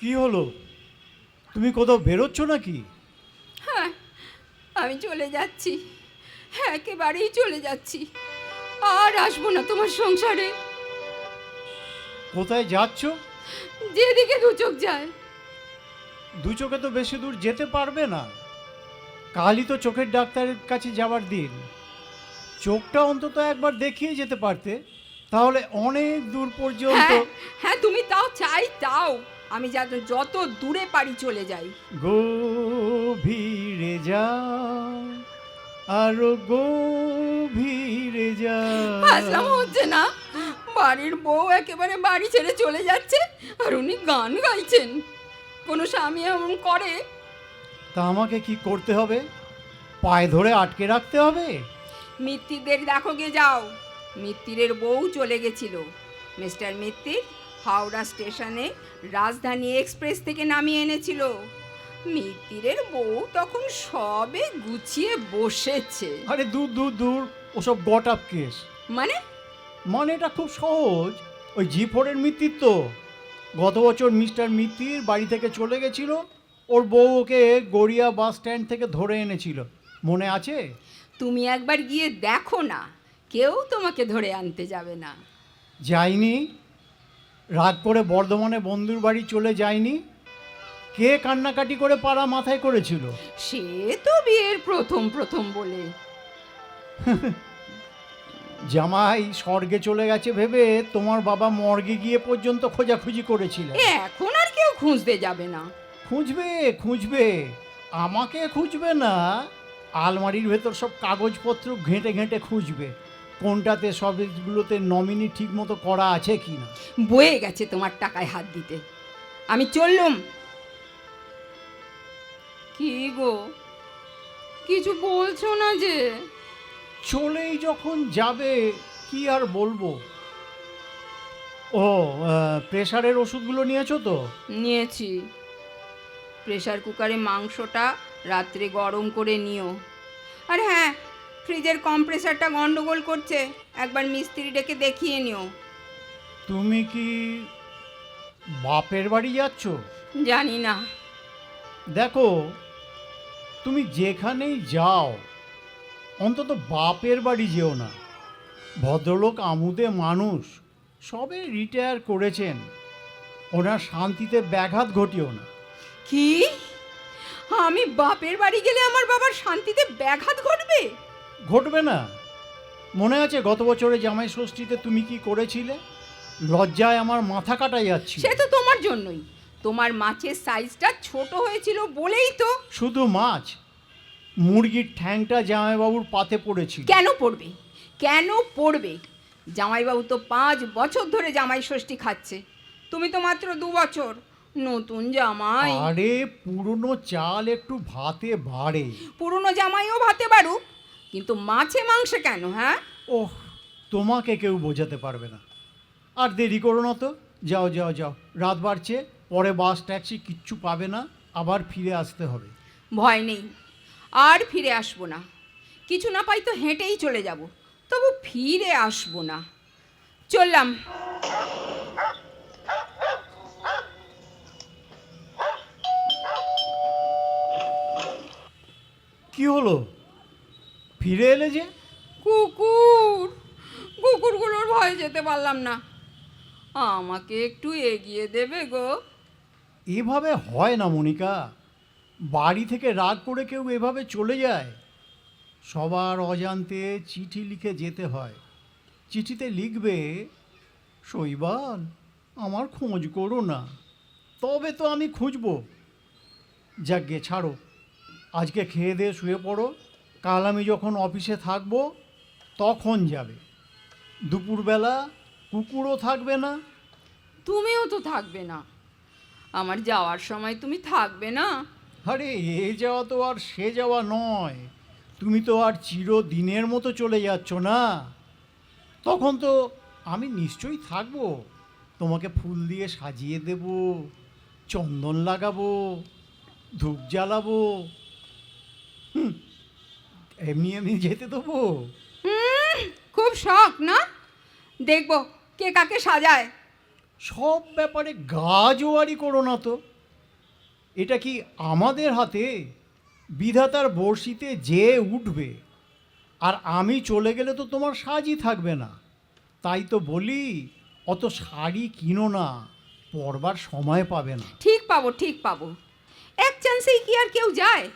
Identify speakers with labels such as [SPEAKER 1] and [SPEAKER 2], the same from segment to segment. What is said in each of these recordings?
[SPEAKER 1] কি হলো? তুমি কোথাও বেরোচ্ছ নাকি?
[SPEAKER 2] হ্যাঁ আমি চলে যাচ্ছি। হ্যাঁ একেবারেই চলে যাচ্ছি। আর আসব না তোমার সংসারে।
[SPEAKER 1] কোথায় যাচ্ছ?
[SPEAKER 2] যেদিকে দু চোখ যায়।
[SPEAKER 1] দু চোখে তো বেশি দূর যেতে পারবে না। কালই তো চোখের ডাক্তারের কাছে যাওয়ার দিন। চোখটা অন্তত একবার দেখিয়ে যেতে পারতে। তাহলে অনেক দূর পর্যন্ত
[SPEAKER 2] হ্যাঁ হ্যাঁ তুমি তাও চাই তাও। আমি যা যত দূরে পারি চলে যাই।
[SPEAKER 1] গভীরে যা আরও গভীরে যা।
[SPEAKER 2] হাসলাম হচ্ছে না বাড়ির বউ একেবারে বাড়ি ছেড়ে চলে যাচ্ছে আর উনি গান গাইছেন। কোনো স্বামী এমন করে?
[SPEAKER 1] তা আমাকে কি করতে হবে? পায়ে ধরে আটকে রাখতে হবে?
[SPEAKER 2] মিত্তিরদের দেখো গে যাও। মিত্তিরের বউ চলে গেছিল। মিস্টার মিত্তির হাওড়া স্টেশনে রাজধানী এক্সপ্রেস থেকে নামিয়ে এনেছিল। মিত্তিরের বউ তখন সবে গুছিয়ে বসেছে।
[SPEAKER 1] আরে দূর দূর দূর ওসব গট আপ কেস।
[SPEAKER 2] মানে?
[SPEAKER 1] মানে এটা খুব সহজ ওই জি ফোরের মিত্তির তো। গত বছর মিস্টার মিত্তির বাড়ি থেকে চলে গেছিল ওর বউ ওকে গড়িয়া বাস স্ট্যান্ড থেকে ধরে এনেছিল। মনে আছে?
[SPEAKER 2] তুমি একবার গিয়ে দেখো না কেউ তোমাকে ধরে আনতে যাবে না।
[SPEAKER 1] যাইনি? রাগ করে বর্ধমানে বন্ধুর বাড়ি চলে যায়নি। কে কান্নাকাটি করে পাড়া মাথায় করেছিল?
[SPEAKER 2] সে তো বিয়ের প্রথম প্রথম বলে।
[SPEAKER 1] জামাই স্বর্গে চলে গেছে ভেবে তোমার বাবা মর্গে গিয়ে পর্যন্ত খোঁজাখুঁজি করেছিল।
[SPEAKER 2] এখন আর কেউ খুঁজতে যাবে না।
[SPEAKER 1] খুঁজবে খুঁজবে আমাকে খুঁজবে না। আলমারির ভেতর সব কাগজপত্র ঘেঁটে ঘেঁটে খুঁজবে। কোনটাতে সবগুলোতে নমিনি ঠিক মতো করা আছে কি না?
[SPEAKER 2] বয়ে গেছে তোমার টাকায় হাত দিতে। আমি চললুম। কি গো? কিছু বলছো না যে?
[SPEAKER 1] চলেই যখন যাবে কি আর বলব? ও প্রেশারের ওষুধগুলো নিয়েছো তো?
[SPEAKER 2] নিয়েছি। প্রেসার কুকারে মাংসটা রাত্রে গরম করে নিও। আর হ্যাঁ ফ্রিজের কম্প্রেসারটা গন্ডগোল করছে। একবার মিস্ত্রি ডেকে দেখিয়ে নিও।
[SPEAKER 1] তুমি কি বাপের বাড়ি যাচ্ছ?
[SPEAKER 2] জানি না।
[SPEAKER 1] দেখো তুমি যেখানেই যাও অন্তত বাপের বাড়ি যেও না। ভদ্রলোক আমুদে মানুষ সবে রিটায়ার করেছেন। ওনার শান্তিতে ব্যাঘাত ঘটিও না।
[SPEAKER 2] কি? আমি বাপের বাড়ি গেলে আমার বাবার শান্তিতে ব্যাঘাত ঘটবে?
[SPEAKER 1] ঘটবে না। মনে আছে গত বছরে জামাই ষষ্ঠীতে তুমি কি করেছিলে? লজ্জায় আমার মাথা কাটা যাচ্ছিল।
[SPEAKER 2] সে তো তোমার জন্যই। তোমার মাছের সাইজটা ছোট হয়েছিল বলেই তো।
[SPEAKER 1] শুধু মাছ। মুরগির ঠ্যাংটা জামাইবাবুর পাতে পড়েছিল।
[SPEAKER 2] কেন পড়বে? কেন পড়বে? জামাইবাবু তো পাঁচ বছর ধরে জামাই ষষ্ঠী খাচ্ছে। তুমি তো মাত্র দু বছর। নতুন জামাই।
[SPEAKER 1] আরে পুরনো চাল একটু ভাতে বাড়ে।
[SPEAKER 2] পুরনো জামাইও ভাতে পারুক কিন্তু মাছে মাংসে কেন হ্যাঁ?
[SPEAKER 1] ওহ তোমাকে কেউ বোঝাতে পারবে না। আর দেরি করো না তো। যাও যাও যাও। রাত বাড়ছে পরে বাস ট্যাক্সি কিচ্ছু পাবে না। আবার ফিরে আসতে হবে।
[SPEAKER 2] ভয় নেই। আর ফিরে আসব না। কিছু না পাই তো হেঁটেই চলে যাব। তবু ফিরে আসব না। চললাম।
[SPEAKER 1] কি হলো? ফিরে এলে যে?
[SPEAKER 2] কুকুর কুকুরগুলোর ভয়ে যেতে পারলাম না। আমাকে একটু এগিয়ে দেবে গো।
[SPEAKER 1] এভাবে হয় না মনিকা। বাড়ি থেকে রাগ করে কেউ এভাবে চলে যায়। সবার অজান্তে চিঠি লিখে যেতে হয়। চিঠিতে লিখবে শৈবাল আমার খোঁজ করো না। তবে তো আমি খুঁজবো। যাকে ছাড়ো। আজকে খেয়ে দিয়ে শুয়ে পড়ো। কাল আমি যখন অফিসে থাকব তখন যাবে। দুপুরবেলা কুকুরও থাকবে না।
[SPEAKER 2] তুমিও তো থাকবে না। আমার যাওয়ার সময় তুমি থাকবে না।
[SPEAKER 1] আরে এ যাওয়া তো আর সে যাওয়া নয়। তুমি তো আর চিরদিনের মতো চলে যাচ্ছ না। তখন তো আমি নিশ্চয়ই থাকব। তোমাকে ফুল দিয়ে সাজিয়ে দেব চন্দন লাগাবো ধূপ জ্বালাবো। হুম, এমনি এমনি যেতে দেবো।
[SPEAKER 2] হুম, খুব শখ না? দেখব কে কাকে সাজায়।
[SPEAKER 1] সব ব্যাপারে গা জোয়ারি করো না তো। এটা কি আমাদের হাতে? বিধাতার বড়শিতে যে উঠবে। আর আমি চলে গেলে তো তোমার সাজই থাকবে না। তাই তো বলি অত শাড়ি কিনো না পরবার সময় পাবে না।
[SPEAKER 2] ঠিক পাবো ঠিক পাবো। এক চান্সেই কি আর কেউ যায়?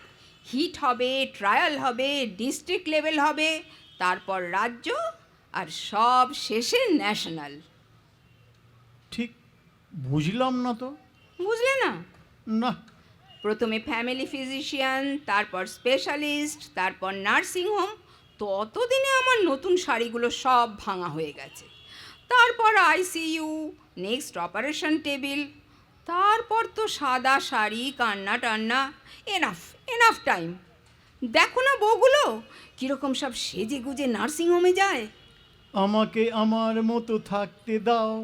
[SPEAKER 2] হিট হবে ট্রায়াল হবে ডিস্ট্রিক্ট লেভেল হবে তারপর রাজ্য আর সব শেষে ন্যাশনাল
[SPEAKER 1] ঠিক বুঝলাম না তো।
[SPEAKER 2] বুঝলে না?
[SPEAKER 1] না।
[SPEAKER 2] প্রথমে ফ্যামিলি ফিজিশিয়ান তারপর স্পেশালিস্ট তারপর নার্সিং হোম ততদিনে আমার নতুন শাড়িগুলো সব ভাঙা হয়ে গেছে। তারপর আইসিইউ নেক্সট অপারেশন টেবিল তারপর তো সাদা শাড়ি কান্না টান্না। এনাফ এনাফ টাইম দেখো না বউগুলো কীরকম সব সেজে গুজে নার্সিং হোমে যায়।
[SPEAKER 1] আমাকে আমার মতো থাকতে দাও।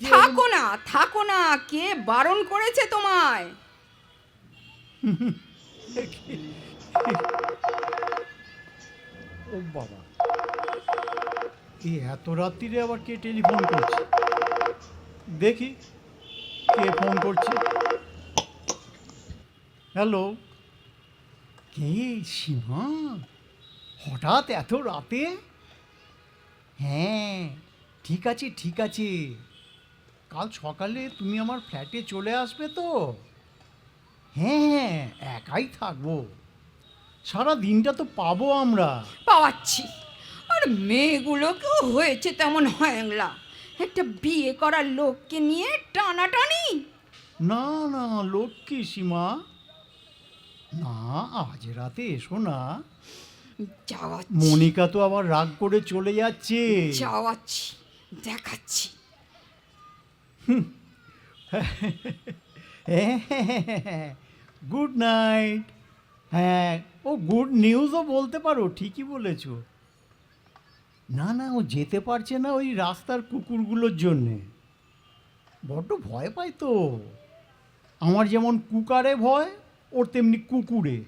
[SPEAKER 2] থাকো না থাকো না কে বারণ করেছে তোমায়?
[SPEAKER 1] ও বাবা। এই এত রাত্রিরে আবার কে টেলিফোন করছে? দেখি। কে ফোন করছে? হ্যালো? কে সীমা? হঠাৎ এত রাতে? হ্যাঁ ঠিক আছে ঠিক আছে। কাল সকালে তুমি আমার ফ্ল্যাটে চলে আসবে তো? হ্যাঁ হ্যাঁ একাই থাকব। সারা দিনটা তো পাবো আমরা।
[SPEAKER 2] পাওয়াচ্ছি। আর মেয়েগুলোকেও হয়েছে তেমন হ্যাংলা। একটা বিয়ে করার লোককে নিয়ে টানাটানি।
[SPEAKER 1] না না লক্ষ্মী সীমা। না আজ রাতে এসো না।
[SPEAKER 2] যাওয়াচ্ছি।
[SPEAKER 1] মনিকা তো আবার রাগ করে চলে যাচ্ছে।
[SPEAKER 2] যাওয়াচ্ছি দেখাচ্ছি।
[SPEAKER 1] Good night. হ্যাঁ ও গুড নিউজও বলতে পারো ঠিকই বলেছ। না না, ও যেতে পারছে না ওই রাস্তার কুকুরগুলোর জন্যে। বড্ড ভয় পায় তো। আমার যেমন কুকারে ভয়, ওর তেমনি কুকুরে।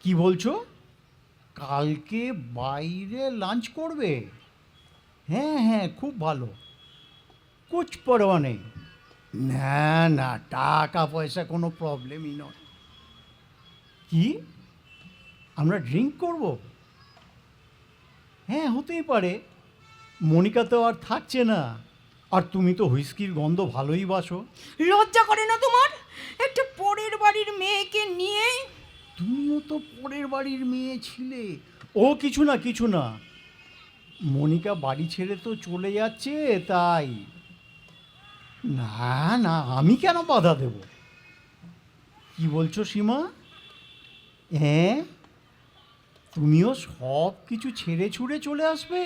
[SPEAKER 1] কি বলছো? কালকে বাইরে লাঞ্চ করবে? হ্যাঁ হ্যাঁ খুব ভালো। কুছ পরোয়া নেই। না না, টাকা পয়সা কোনো প্রবলেমই নয়। কি? আমরা ড্রিঙ্ক করব? হ্যাঁ হতেই পারে। মনিকা তো আর থাকছে না। আর তুমি তো হুইস্কির গন্ধ ভালোই বাসো।
[SPEAKER 2] লজ্জা করে না তোমার? একটা পরের বাড়ির মেয়েকে নিয়ে?
[SPEAKER 1] তুমিও তো পরের বাড়ির মেয়ে ছিলে। ও কিছু না কিছু না। মনিকা বাড়ি ছেড়ে তো চলে যাচ্ছে তাই। না না আমি কেন বাধা দেব? কি বলছো সীমা? হ্যাঁ? তুমিও সব কিছু ছেড়ে ছুড়ে চলে আসবে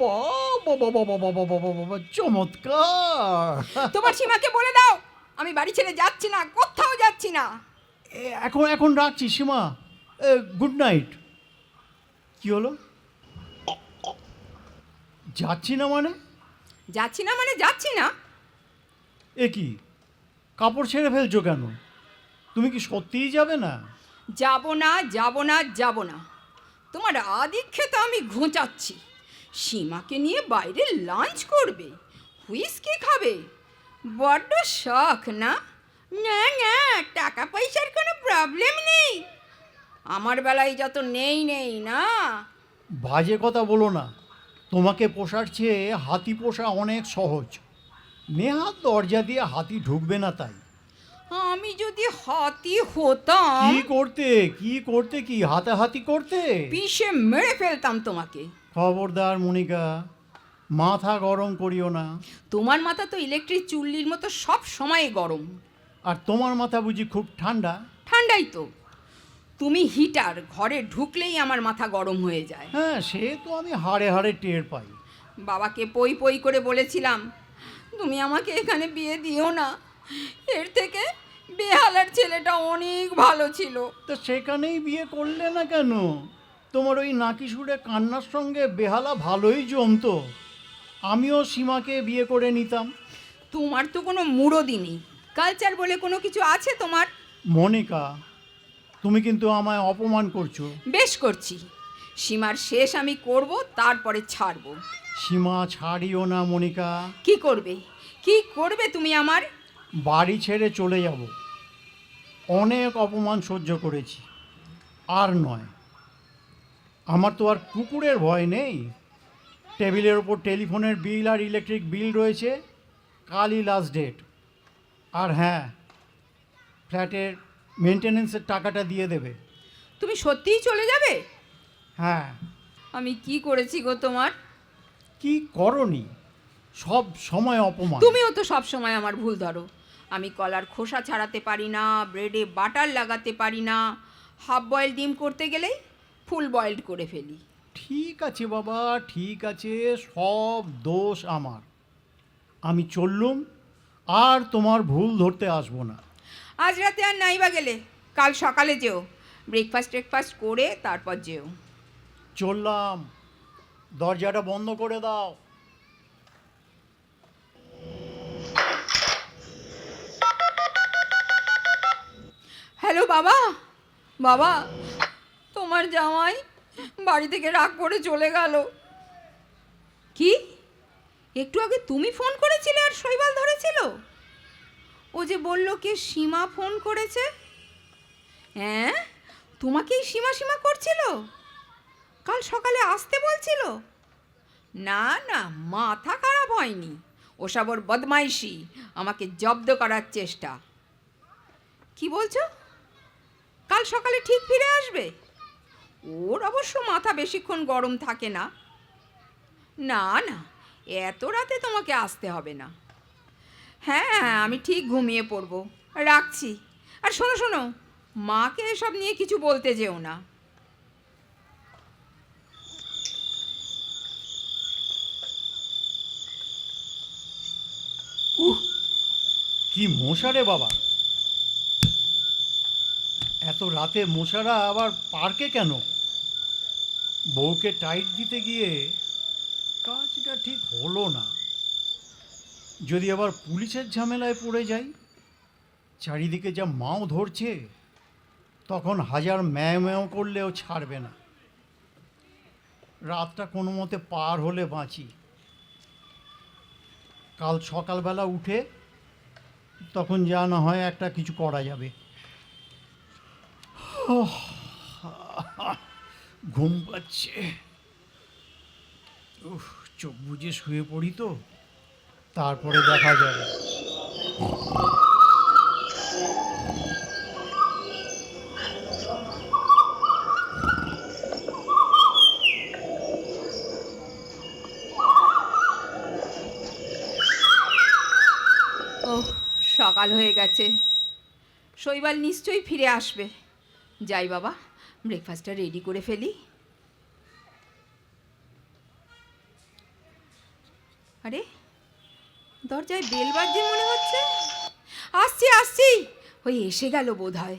[SPEAKER 1] বাবা বাবা বাবা বাবা বাবা চমৎকার
[SPEAKER 2] তোমার সীমাকে বলে দাও আমি বাড়ি ছেড়ে যাচ্ছি না কোথাও যাচ্ছি না
[SPEAKER 1] এখন এখন রাখছি সীমা গুড নাইট কি হলো যাচ্ছি না মানে
[SPEAKER 2] যাচ্ছি না মানে যাচ্ছি না
[SPEAKER 1] এ কি কাপড় ছেড়ে ফেলছো কেন তুমি কি সত্যিই যাবে না
[SPEAKER 2] যাব না যাব না যাব না। তোমার আদিক্ষে তো আমি ঘোঁচাচ্ছি। সীমাকে নিয়ে বাইরে লাঞ্চ করবে। হুইস্কি খাবে। বড্ড শখ, না? না না, টাকা পয়সার কোনো প্রবলেম নেই। আমার বেলায় যত নেই নেই, না?
[SPEAKER 1] বাজে কথা বলো না। তোমাকে পোষার চেয়ে হাতি পোষা অনেক সহজ। নেহাত দরজা দিয়ে হাতি ঢুকবে না তাই।
[SPEAKER 2] আমি যদি হাতি হতাম
[SPEAKER 1] কি করতে? কি করতে কি? হাতাহাতি করতে?
[SPEAKER 2] পিষে মেরে ফেলতাম তোমাকে।
[SPEAKER 1] খবরদার মনিকা মাথা গরম করিও না।
[SPEAKER 2] তোমার মাথা তো ইলেকট্রিক চুল্লির মতো সব সময় গরম।
[SPEAKER 1] আর তোমার মাথা বুঝি খুব ঠান্ডা?
[SPEAKER 2] ঠান্ডাই তো। তুমি হিটার ঘরে ঢুকলেই আমার মাথা গরম হয়ে যায়।
[SPEAKER 1] হ্যাঁ সে তো আমি হাড়ে হাড়ে টের পাই।
[SPEAKER 2] বাবাকে পই পই করে বলেছিলাম তুমি আমাকে এখানে বিয়ে দিও না। এর থেকে বেহালার ছেলেটা অনেক ভালো ছিল।
[SPEAKER 1] তো সেখানেই বিয়ে করলে না কেন? তোমার ওই নাকি সুরে কান্নার সঙ্গে বেহালা ভালোই জমতো। আমিও সীমাকে বিয়ে করে নিতাম।
[SPEAKER 2] তোমার তো কোনো মুরদি নেই। কালচার বলে কোনো কিছু আছে তোমার?
[SPEAKER 1] মনিকা তুমি কিন্তু আমায় অপমান করছ।
[SPEAKER 2] বেশ করছি। সীমার শেষ আমি করব তারপরে ছাড়বো।
[SPEAKER 1] সীমা ছাড়িও না মনিকা।
[SPEAKER 2] কি করবে? কি করবে তুমি আমার?
[SPEAKER 1] বাড়ি ছেড়ে চলে যাব। অনেক অপমান সহ্য করেছি। আর নয় আমার তো আর কুকুরের ভয় নেই। টেবিলের ওপর টেলিফোনের বিল আর ইলেকট্রিক বিল রয়েছে কালই লাস্ট ডেট আর হ্যাঁ ফ্ল্যাটের মেনটেনেন্সের টাকাটা দিয়ে দেবে।
[SPEAKER 2] তুমি সত্যিই চলে যাবে?
[SPEAKER 1] হ্যাঁ।
[SPEAKER 2] আমি কি করেছি গো তোমার?
[SPEAKER 1] কি করনি? সব সময় অপমান।
[SPEAKER 2] তুমিও তো সব সময় আমার ভুল ধরো। আমি কলার খোসা ছাড়াতে পারি না ব্রেডে বাটার লাগাতে পারি না। হাফ বয়েল ডিম করতে গেলেই ফুল বয়েলড করে ফেলি।
[SPEAKER 1] ঠিক আছে বাবা ঠিক আছে সব দোষ আমার। আমি চললুম আর তোমার ভুল ধরতে আসব না।
[SPEAKER 2] আজ রাতে আর নাইবা গেলে কাল সকালে যেও। ব্রেকফাস্ট ট্রেকফাস্ট করে তারপর যেও।
[SPEAKER 1] চললাম দরজাটা বন্ধ করে দাও।
[SPEAKER 2] হ্যালো বাবা। বাবা তোমার জামাই বাড়ি থেকে রাগ করে চলে গেল। কি? একটু আগে তুমি ফোন করেছিলে আর শৈবাল ধরেছিল? ও যে বলল কে সীমা ফোন করেছে? হ্যাঁ? তোমাকেই সীমা সীমা করছিল? কাল সকালে আসতে বলছিল? না না মাথা খারাপ হয়নি। ওসব ওর বদমাইশি। আমাকে জব্দ করার চেষ্টা। কি বলছো? কাল সকালে ঠিক ফিরে আসবে। ওর অবশ্য মাথা বেশিক্ষণ গরম থাকে না। না না, এত রাতে তোমাকে আসতে হবে না। হ্যাঁ হ্যাঁ আমি ঠিক ঘুমিয়ে পড়ব। রাখছি। আর শোনো শোনো, মাকে এসব নিয়ে কিছু বলতে যেও না।
[SPEAKER 1] কি মশা রে বাবা। এত রাতে মশারা আবার পার্কে কেন? বউকে টাইট দিতে গিয়ে কাজটা ঠিক হলো না। যদি আবার পুলিশের ঝামেলায় পড়ে যাই, চারিদিকে যা মাও ধরছে, তখন হাজার ম্যাও ম্যাও করলেও ছাড়বে না। রাতটা কোনো মতে পার হলে বাঁচি। কাল সকালবেলা উঠে তখন যা না হয় একটা কিছু করা যাবে। ঘুম পাচ্ছে। চোখ বুজে শুয়ে পড়ি তো। তারপরে দেখা যাবে।
[SPEAKER 2] সকাল হয়ে গেছে। শৈবাল নিশ্চয়ই ফিরে আসবে। যাই বাবা ব্রেকফাস্টটা রেডি করে ফেলি। আরে, দরজায় বেল বাজছে মনে হচ্ছে। আসছি আসছি। ওই এসে গেল বোধ হয়।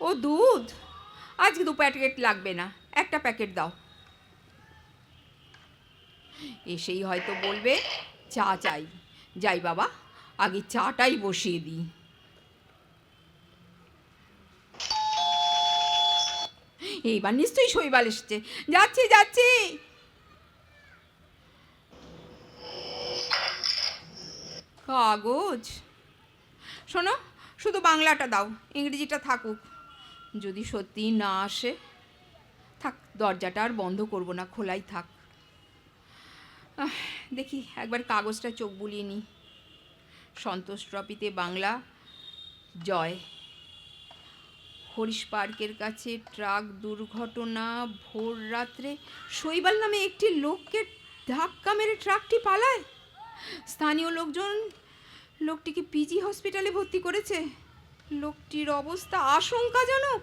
[SPEAKER 2] ও দুধ, আজকে দু প্যাকেট লাগবে না, একটা প্যাকেট দাও। এসেই হয়তো বলবে, চা চাই। যাই বাবা। আগে চাটাই বসিয়ে দিই। এইবার নিশ্চয়ই শৈবাল এসছে। যাচ্ছি যাচ্ছি। কাগজ। শোনো, শুধু বাংলাটা দাও, ইংরেজিটা থাকুক। যদি সত্যি না আসে, থাক, দরজাটা আর বন্ধ করব না, খোলাই থাক। দেখি, একবার কাগজটা চোখ বুলিয়ে নিই। সন্তোষ ট্রফিতে বাংলা জয়। হরিশ পার্কের কাছে ট্রাক দুর্ঘটনা, ভোর রাত্রে শৈবাল নামে একটি লোককে ধাক্কা মেরে ট্রাকটি পালায়। স্থানীয় লোকজন লোকটিকে পিজি হসপিটালে ভর্তি করেছে। লোকটির অবস্থা আশঙ্কাজনক।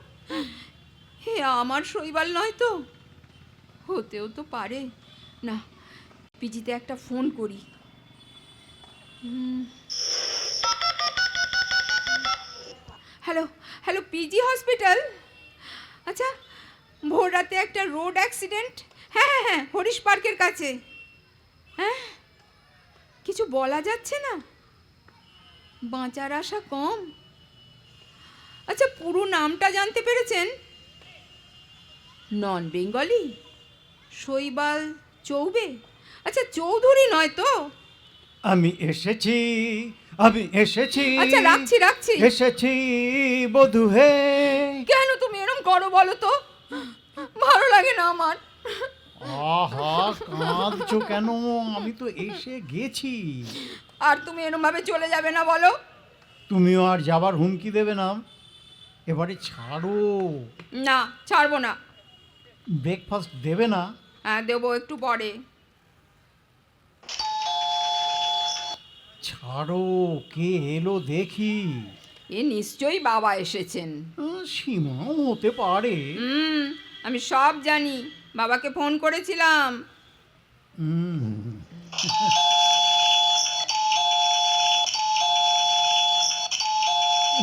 [SPEAKER 2] হে, আমার শৈবাল নয় তো? হতেও তো পারে। না, পিজিতে একটা ফোন করি। হ্যালো হ্যালো পিজি হসপিটাল আচ্ছা ভোর রাতে একটা রোড অ্যাক্সিডেন্ট হ্যাঁ হ্যাঁ হ্যাঁ হরিশ পার্কের কাছে। হ্যাঁ কিছু বলা যাচ্ছে না? বাঁচার আশা কম? আচ্ছা পুরো নামটা জানতে পেরেছেন? Non Bengali? শৈবাল চৌবে? আচ্ছা চৌধুরী নয় তো?
[SPEAKER 1] আমি এসেছি আমি এসেছি।
[SPEAKER 2] আচ্ছা রাখছি রাখছি।
[SPEAKER 1] এসেছি বধু হে।
[SPEAKER 2] কেন তুমি এরম করো বলো তো? ভালো লাগে না আমার।
[SPEAKER 1] আহা কাঁদছো কেন? আমি তো এসে গেছি।
[SPEAKER 2] আর তুমি এরম ভাবে চলে যাবে না বলো।
[SPEAKER 1] তুমিও আর যাবার হুমকি দেবে না। এবারে ছাড়ো।
[SPEAKER 2] না ছাড়বো না।
[SPEAKER 1] ব্রেকফাস্ট দেবে না।
[SPEAKER 2] হ্যাঁ দেবো একটু পরে।
[SPEAKER 1] ছাড়ো কে এলো দেখি।
[SPEAKER 2] এ নিশ্চয়ই বাবা এসেছেন।
[SPEAKER 1] সীমাও হতে পারে।
[SPEAKER 2] হুম আমি সব জানি বাবাকে ফোন করেছিলাম।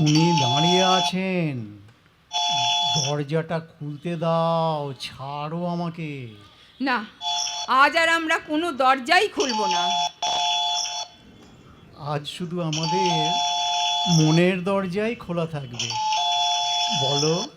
[SPEAKER 1] উনি দাঁড়িয়ে আছেন। দরজাটা খুলতে দাও ছাড়ো আমাকে।
[SPEAKER 2] না আজ আর আমরা কোনো দরজাই খুলবো না।
[SPEAKER 1] আজ শুধু আমাদের মনের দরজাই খোলা থাকবে। বলো।